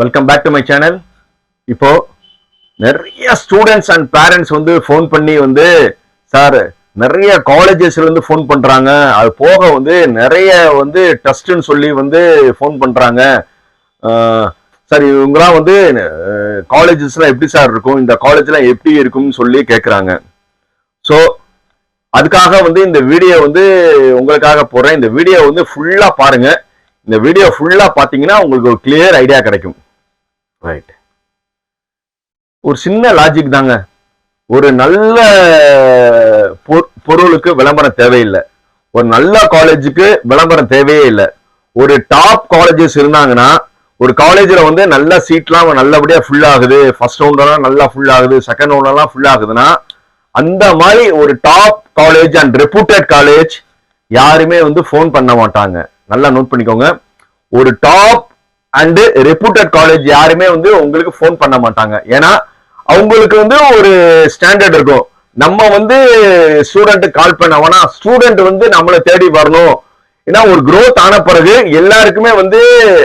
Welcome back to my channel இப்போ நிறைய students and parents வந்து ஃபோன் பண்ணி வந்து சார் நிறைய காலேஜஸ்ல இருந்து ஃபோன் பண்றாங்க. அது போக வந்து நிறைய வந்து டெஸ்ட்னு சொல்லி வந்து ஃபோன் பண்றாங்க. சார் இவங்களாம் வந்து காலேஜஸ்லாம் எப்படி சார் இருக்கும்? இந்த காலேஜ்லாம் எப்படி இருக்கும்னு சொல்லி கேட்குறாங்க ஸோ அதுக்காக வந்து இந்த வீடியோ வந்து உங்களுக்காக போடுறேன். இந்த வீடியோ வந்து ஃபுல்லாக பாருங்க. இந்த வீடியோ ஃபுல்லாக பார்த்தீங்கன்னா உங்களுக்கு ஒரு கிளியர் ஐடியா கிடைக்கும். ரைட் ஒரு சின்ன லாஜிக் தாங்க. ஒரு நல்ல பொருளுக்கு விளம்பரம் தேவையில்லை. ஒரு நல்ல காலேஜுக்கு விளம்பரம் தேவையே இல்லை. ஒரு டாப் காலேஜஸ் இருந்தாங்கன்னா ஒரு காலேஜில் வந்து நல்ல சீட்லாம் நல்லபடியாக ஃபுல் ஆகுது. ஃபர்ஸ்ட் ரவுண்டெல்லாம் நல்லா ஃபுல் ஆகுது. செகண்ட் ரவுண்டெல்லாம் ஃபுல் ஆகுதுன்னா அந்த மாதிரி ஒரு top college and reputed college யாருமே வந்து ஃபோன் பண்ண மாட்டாங்க. நல்லா நோட் பண்ணிக்கோங்க. ஒரு டாப் அண்ட் ரெப்யூட்டட் காலேஜ் யாருமே வந்து உங்களுக்கு ஃபோன் பண்ண மாட்டாங்க. ஏன்னா அவங்களுக்கு வந்து ஒரு ஸ்டாண்டர்ட் இருக்கும். நம்ம வந்து ஸ்டூடெண்ட் கால் பண்ணவனா ஸ்டூடெண்ட் வந்து நம்மளை தேடி வரணும். ஏன்னா ஒரு க்ரோத் ஆன பிறகு எல்லாருக்குமே வந்து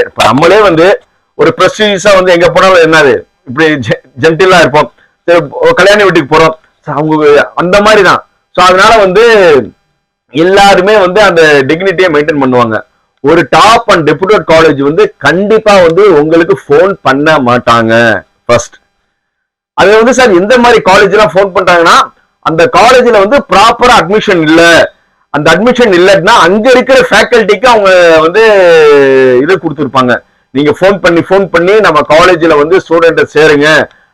இப்போ நம்மளே வந்து ஒரு ப்ரெஸ்டீஜா வந்து எங்க போனாலும் என்னது? இப்படி ஜென்டிலா இருப்போம். சரி, கல்யாண வீட்டுக்கு போறோம். அவங்க அந்த மாதிரி தான் ஸோ அதனால வந்து எல்லாருமே வந்து அந்த டிக்னிட்டியை மெயின்டைன் பண்ணுவாங்க. ஒரு டாப் அண்ட் டெபுட்டட் காலேஜ் வந்து கண்டிப்பா வந்து உங்களுக்கு ஃபோன் பண்ண மாட்டாங்க. ஃபர்ஸ்ட் அது வந்து சார் எந்த மாதிரி காலேஜ் எல்லாம் ஃபோன் பண்றாங்கன்னா அந்த காலேஜ்ல வந்து ப்ராப்பரா அட்மிஷன் இல்ல. அந்த அட்மிஷன் இல்லைன்னா அங்க இருக்கிற ஃபேக்கல்ட்டிக்கு அவங்க வந்து இது கொடுத்துருப்பாங்க. நீங்க ஃபோன் பண்ணி ஃபோன் பண்ணி நம்ம காலேஜ்ல வந்து ஸ்டூடெண்ட்டை சேருங்க.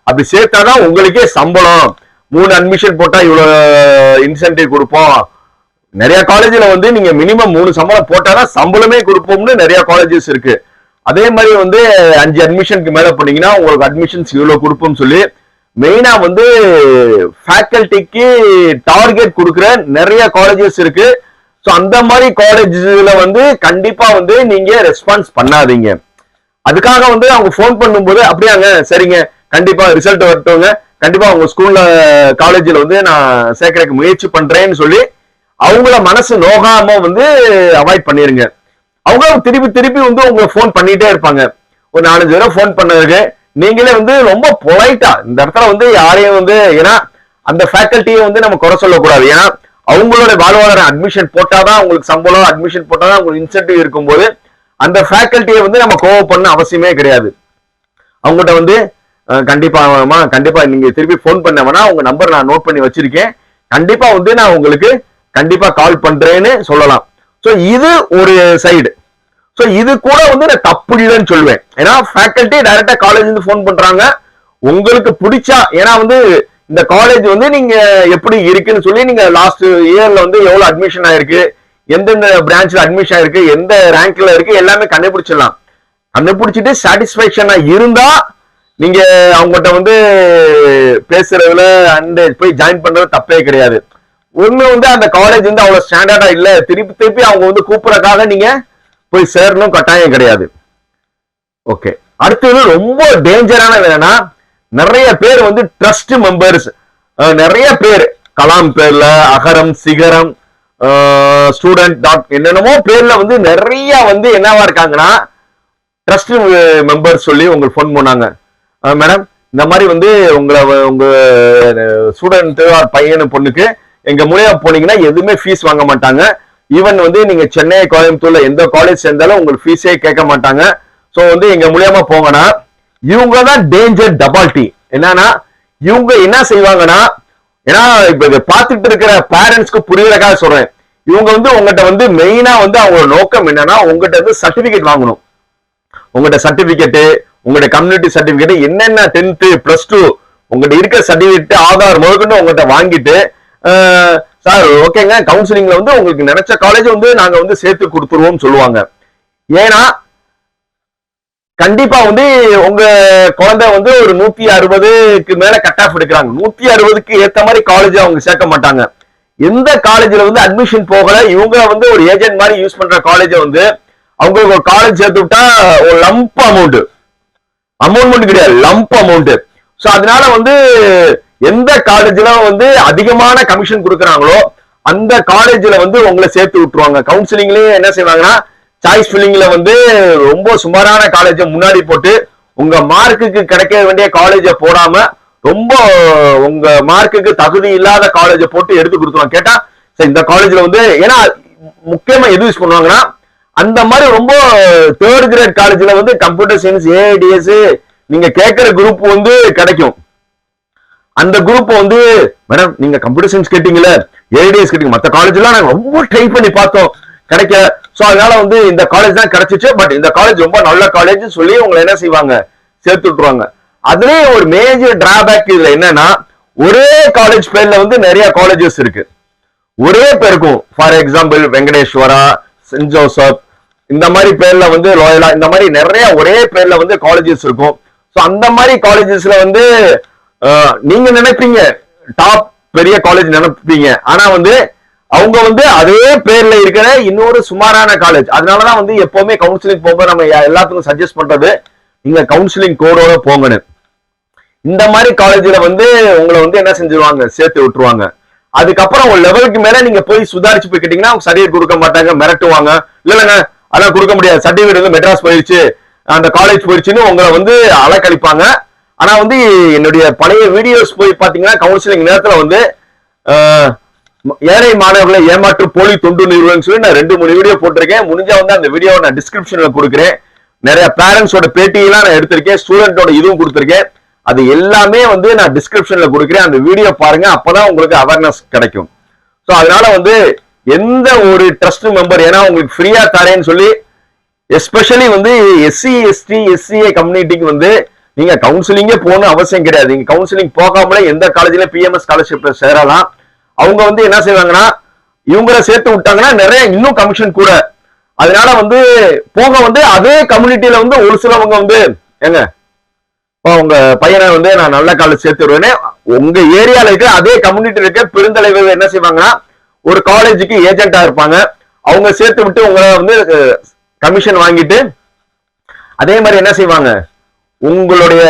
அப்படி சேர்த்தாதான் உங்களுக்கே சம்பளம். மூணு அட்மிஷன் போட்டா இவ்வளவு இன்சென்டிவ் கொடுப்போம். நிறைய காலேஜில் வந்து நீங்க மினிமம் மூணு சம்பளம் போட்டாதான் சம்பளமே கொடுப்போம்னு நிறைய காலேஜஸ் இருக்கு. அதே மாதிரி வந்து அஞ்சு அட்மிஷனுக்கு மேல போனீங்கன்னா உங்களுக்கு அட்மிஷன்ஸ் இவ்வளவு கொடுப்போம்னு சொல்லி மெயினா வந்து ஃபேக்கல்ட்டிக்கு டார்கெட் கொடுக்குற நிறைய காலேஜஸ் இருக்கு. ஸோ அந்த மாதிரி காலேஜில் வந்து கண்டிப்பா வந்து நீங்க ரெஸ்பான்ஸ் பண்ணாதீங்க. அதுக்காக வந்து அவங்க ஃபோன் பண்ணும்போது அப்படியாங்க சரிங்க கண்டிப்பா ரிசல்ட் வரட்டுங்க கண்டிப்பா உங்க ஸ்கூல்ல காலேஜ்ல வந்து நான் சேர்க்கறதுக்கு முயற்சி பண்றேன்னு சொல்லி அவங்கள மனசு நோகாம வந்து அவாய்ட் பண்ணிருங்க. அவங்க திருப்பி திருப்பி வந்து உங்களை ஃபோன் பண்ணிட்டே இருப்பாங்க. ஒரு நாலஞ்சு தடவை ஃபோன் பண்ணதுக்கு நீங்களே வந்து ரொம்ப பொலைட்டா இந்த இடத்துல வந்து யாரையும் வந்து ஏன்னா அந்த ஃபேக்கல்ட்டியை வந்து நம்ம குறை சொல்லக்கூடாது. ஏன்னா அவங்களோட வாழ்வாதாரம் அட்மிஷன் போட்டாதான் உங்களுக்கு சம்பளம் அட்மிஷன் போட்டாதான் உங்களுக்கு இன்சென்டிவ் இருக்கும்போது அந்த ஃபேக்கல்ட்டியை வந்து நம்ம கோவம் பண்ண அவசியமே கிடையாது. அவங்ககிட்ட வந்து அஹ், கண்டிப்பா கண்டிப்பா நீங்க திருப்பி ஃபோன் பண்ணவனா உங்க நம்பர் நான் நோட் பண்ணி வச்சிருக்கேன். கண்டிப்பா வந்து நான் உங்களுக்கு கண்டிப்பா கால் பண்றேன்னு சொல்லலாம். சோ இது ஒரு சைடு சோ இது கூட வந்து நான் தப்பு இல்லைன்னு சொல்லுவேன். ஏன்னா ஃபேக்கல்ட்டி டைரக்டா காலேஜ் இருந்து ஃபோன் பண்றாங்க. உங்களுக்கு பிடிச்சா ஏன்னா வந்து இந்த காலேஜ் வந்து நீங்க எப்படி இருக்குன்னு சொல்லி நீங்க லாஸ்ட் இயர்ல வந்து எவ்வளவு அட்மிஷன் ஆயிருக்கு எந்தெந்த பிரான்ச்ல அட்மிஷன் ஆயிருக்கு எந்த ரேங்க்ல இருக்கு எல்லாமே கண்டுபிடிச்சிடலாம். கண்டுபிடிச்சிட்டு சாட்டிஸ்பேக்ஷனா இருந்தா நீங்க அவங்ககிட்ட வந்து பேசுறதுல அண்ட் போய் ஜாயின் பண்றது தப்பே கிடையாது. ஒண்ணு வந்து அந்த காலேஜ் வந்து அவ்வளவு ஸ்டாண்டர்டா இல்ல. திருப்பி திருப்பி அவங்க வந்து கூப்பிடறக்காக நீங்க போய் சேரணும். கட்டாயம் கிடையாது. ஓகே அடுத்தது ரொம்ப டேஞ்சரான என்னன்னா நிறைய பேர் வந்து ட்ரஸ்ட் மெம்பர்ஸ் நிறைய பேர். கலாம் பேர்ல அகரம் சிகரம் ஸ்டூடெண்ட் டாட் என்னென்னமோ பேர்ல வந்து நிறைய வந்து என்னவா இருக்காங்கன்னா ட்ரஸ்ட் மெம்பர் சொல்லி உங்களுக்கு ஃபோன் பண்ணாங்க. மேடம் இந்த மாதிரி வந்து உங்களை உங்க ஸ்டூடெண்ட் பையனு பொண்ணுக்கு எங்க மூலியமா போனீங்கன்னா எதுவுமே ஃபீஸ் வாங்க மாட்டாங்க. ஈவன் வந்து நீங்க சென்னை கோயம்புத்தூர்ல எந்த காலேஜ் சேர்ந்தாலும் உங்களுக்கு ஃபீஸே கேட்க மாட்டாங்க. ஸோ வந்து எங்க மூலியமா போங்கன்னா இவங்க தான் டேஞ்சர் டபால்ட்டி என்னன்னா இவங்க என்ன செய்வாங்கன்னா ஏன்னா இப்ப இதை பார்த்துட்டு இருக்கிற பேரண்ட்ஸ்க்கு புரியறதுக்காக சொல்றேன். இவங்க வந்து உங்ககிட்ட வந்து மெயினா வந்து அவங்களோட நோக்கம் என்னன்னா உங்ககிட்ட வந்து சர்டிபிகேட் வாங்கணும். உங்கள்கிட்ட சர்டிபிகேட்டு உங்களுடைய கம்யூனிட்டி சர்டிபிகேட் என்னென்ன டென்த்து பிளஸ் டூ உங்கள்கிட்ட இருக்கிற சர்டிபிகேட் ஆதார் முதற்கொண்டு உங்கள்கிட்ட வாங்கிட்டு சார் ஓகேங்க. கவுன்சிலிங்ல வந்து உங்களுக்கு நினைச்ச காலேஜ் வந்து நாங்க வந்து சேர்த்து கொடுத்துருவோம் சொல்லுவாங்க. ஏன்னா கண்டிப்பா வந்து உங்க குழந்தை வந்து ஒரு நூத்தி அறுபதுக்கு மேல கட் ஆஃப் எடுக்கிறாங்க. நூத்தி அறுபதுக்கு ஏத்த மாதிரி காலேஜ் அவங்க சேர்க்க மாட்டாங்க. எந்த காலேஜ்ல வந்து அட்மிஷன் போகல இவங்க வந்து ஒரு ஏஜென்ட் மாதிரி யூஸ் பண்ற காலேஜை வந்து அவங்களுக்கு ஒரு காலேஜ் சேர்த்து விட்டா ஒரு லம்ப் அமௌண்ட் அமௌண்ட் மட்டும் கிடையாது லம்ப் அமௌண்ட் ஸோ அதனால வந்து எந்த காலேஜ்ல வந்து அதிகமான கமிஷன் கொடுக்குறாங்களோ அந்த காலேஜ்ல வந்து உங்களை சேர்த்து விட்டுருவாங்க. கவுன்சிலிங்லயும் என்ன செய்வாங்கன்னா சாய்ஸ் ஃபில்லிங்ல வந்து ரொம்ப சுமாரான காலேஜை முன்னாடி போட்டு உங்க மார்க்குக்கு கிடைக்க வேண்டிய காலேஜை போடாம ரொம்ப உங்க மார்க்குக்கு தகுதி இல்லாத காலேஜை போட்டு எடுத்து கொடுத்துருவாங்க. கேட்டா சரி இந்த காலேஜ்ல வந்து ஏன்னா முக்கியமா எது யூஸ் பண்ணுவாங்கன்னா அந்த மாதிரி ரொம்ப தேர்ட் கிரேட் காலேஜ்ல வந்து கம்ப்யூட்டர் சயின்ஸ் ஏஐடிஎஸ் நீங்க கேட்கிற குரூப் வந்து கிடைக்கும். அந்த குரூப் வந்து மேடம் நீங்க கம்ப்யூட்டர் சயின்ஸ் கேட்டீங்கல்ல ஏடிஎஸ் கேட்டீங்க. மத்த காலேஜ்லாம் நாங்க ரொம்ப ட்ரை பண்ணி பார்த்தோம். கிடைக்கல. சோ அதனால வந்து இந்த காலேஜ் தான் கிடைச்சிச்சு. பட் இந்த காலேஜ் ரொம்ப நல்ல காலேஜ் சொல்லி உங்களை என்ன செய்வாங்க? சேர்த்து விட்டுருவாங்க. அதுலயே ஒரு மேஜர் டிராபேக் இதுல என்னன்னா ஒரே காலேஜ் பேர்ல வந்து நிறைய காலேஜஸ் இருக்கு. ஒரே பேருக்கும் for example Venkateswara Saint Joseph இந்த மாதிரி பேர்ல வந்து லோயலா இந்த மாதிரி நிறைய ஒரே பேர்ல வந்து காலேஜஸ் இருக்கும். ஸோ அந்த மாதிரி காலேஜஸ்ல வந்து நீங்க நினைப்பீங்க. டாப் பெரிய காலேஜ் நினைப்பீங்க. ஆனா வந்து அவங்க வந்து அதே பேர்ல இருக்கிற இன்னொரு சுமாரான காலேஜ் அதனாலதான் வந்து எப்பவுமே கவுன்சிலிங் போகும்போது நம்ம எல்லாத்துக்கும் சஜஸ்ட் பண்றது நீங்க கவுன்சிலிங் கோடோட போங்கன்னு. இந்த மாதிரி காலேஜ்ல வந்து உங்களை வந்து என்ன செஞ்சிருவாங்க? சேர்த்து விட்டுருவாங்க. அதுக்கப்புறம் உங்க லெவலுக்கு மேல நீங்க போய் சுதாரிச்சு போய்கிட்டீங்கன்னா அவங்க சர்டிஃபிகேட் கொடுக்க மாட்டாங்க மிரட்டுவாங்க. இல்லைங்க அதான் கொடுக்க முடியாது. சர்டிஃபிகேட் வந்து மெட்ராஸ் போயிடுச்சு அந்த காலேஜ் போயிடுச்சுன்னு உங்களை வந்து அலக்கழிப்பாங்க. ஆனா வந்து என்னுடைய பழைய வீடியோஸ் போய் பாத்தீங்கன்னா கவுன்சிலிங் நேரத்துல வந்து ஏழை மாணவர்களை ஏமாற்று போலி தொண்டு நிறுவனம் சொல்லி நான் ரெண்டு மூணு வீடியோ போட்டிருக்கேன். முடிஞ்சா வந்து அந்த வீடியோவை நான் டிஸ்கிரிப்ஷன்ல கொடுக்குறேன். நிறைய பேரண்ட்ஸோட பேட்டியெல்லாம் நான் எடுத்திருக்கேன். ஸ்டூடெண்டோட இதுவும் கொடுத்துருக்கேன். அது எல்லாமே வந்து நான் டிஸ்கிரிப்ஷன்ல கொடுக்குறேன். அந்த வீடியோ பாருங்க அப்பதான் உங்களுக்கு அவேர்னஸ் கிடைக்கும். ஸோ அதனால வந்து எந்த ஒரு ட்ரஸ்ட் மெம்பர் ஏன்னா உங்களுக்கு ஃப்ரீயா தரேன்னு சொல்லி எஸ்பெஷலி வந்து எஸ்சி எஸ்டி எஸ்சிஏ கம்யூனிட்டிக்கு வந்து நீங்க கவுன்சிலிங்கே போகணும் அவசியம் கிடையாது. நீங்க கவுன்சிலிங் போகாமலே எந்த காலேஜ்லயும் பிஎம்எஸ் ஸ்காலர்ஷிப்ல சேரலாம். அவங்க வந்து என்ன செய்வாங்கன்னா இவங்கள சேர்த்து விட்டாங்கன்னா நிறைய இன்னும் கமிஷன் கூட. அதனால வந்து போக வந்து அதே கம்யூனிட்டியில வந்து ஒரு சிலவங்க வந்து ஏங்க இப்போ உங்க பையனை வந்து நான் நல்ல காலேஜ் சேர்த்து விடுவேனே. உங்க ஏரியால இருக்க அதே கம்யூனிட்டியில இருக்க பெருந்தலைவர் என்ன செய்வாங்கன்னா ஒரு காலேஜுக்கு ஏஜென்டா இருப்பாங்க. அவங்க சேர்த்து விட்டு உங்களை வந்து கமிஷன் வாங்கிட்டு அதே மாதிரி என்ன செய்வாங்க? உங்களுடைய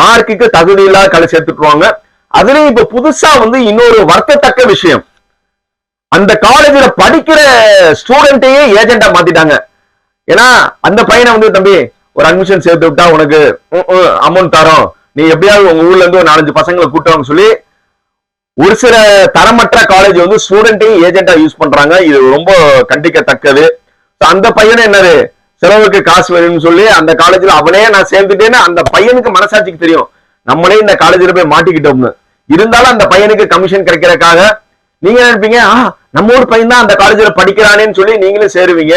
மார்க்குக்கு தகுதி இல்லாத காலேஜ் சேர்த்துட்டுருவாங்க. அதுலயும் இப்ப புதுசா வந்து இன்னொரு வருத்தத்தக்க விஷயம். அந்த காலேஜ்ல படிக்கிற ஸ்டூடெண்ட்டையே ஏஜென்ட்டா மாத்திட்டாங்க. ஏன்னா அந்த பையனை வந்து தம்பி ஒரு அட்மிஷன் சேர்த்து விட்டா உனக்கு அமௌண்ட் தரோம். நீ எப்படியாவது உங்க ஊர்ல இருந்து ஒரு நாலஞ்சு பசங்களை கூட்டுவாங்க சொல்லி ஒரு சில தரமற்ற காலேஜ் வந்து ஸ்டூடெண்ட்டையும் ஏஜென்ட்டா யூஸ் பண்றாங்க. இது ரொம்ப கண்டிக்கத்தக்கது. அந்த பையனை என்னது? செலவுக்கு காசு வேணும்னு சொல்லி அந்த காலேஜ்ல அவனே நான் சேர்ந்துட்டேன்னு அந்த பையனுக்கு மனசாட்சிக்கு தெரியும். நம்மளே இந்த காலேஜ்ல போய் மாட்டிக்கிட்டோம்னு. இருந்தாலும் அந்த பையனுக்கு கமிஷன் கிடைக்கிறக்காக நீங்க நினைப்பீங்க? ஆ நம்ம ஊர் பையன் தான் அந்த காலேஜ்ல படிக்கிறானேன்னு சொல்லி நீங்களும் சேருவீங்க.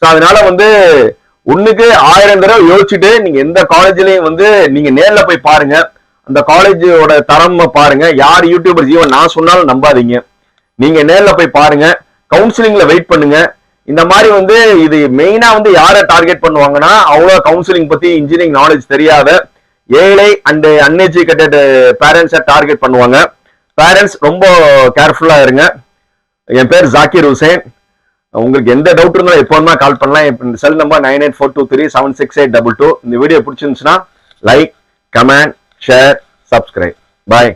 ஸோ அதனால வந்து ஒண்ணுக்கு ஆயிரம் தடவை யோசிச்சுட்டு நீங்க எந்த காலேஜ்லயும் வந்து நீங்க நேர்ல போய் பாருங்க. அந்த காலேஜோட தரம் பாருங்க. யார் யூடியூபர் ஜீவன் நான் சொன்னாலும் நம்பாதீங்க. நீங்க நேர்ல போய் பாருங்க. கவுன்சிலிங்ல வெயிட் பண்ணுங்க. இந்த மாதிரி வந்து இது மெயினா வந்து யாரை டார்கெட் பண்ணுவாங்கன்னா அவ்வளோ கவுன்சிலிங் பத்தி இன்ஜினியரிங் நாலேஜ் தெரியாத ஏழை அண்ட் அன்எஜுகேட்டட் பேரண்ட்ஸை டார்கெட் பண்ணுவாங்க. பேரண்ட்ஸ் ரொம்ப கேர்ஃபுல்லா இருங்க. என் பேர் ஜாக்கிர் ஹுசேன். உங்களுக்கு எந்த டவுட் இருந்தாலும் எப்போதுமே கால் பண்ணலாம். என் cell number nine eight four two three seven six eight double two இந்த வீடியோ பிடிச்சிருந்துச்சுன்னா like comment share subscribe bye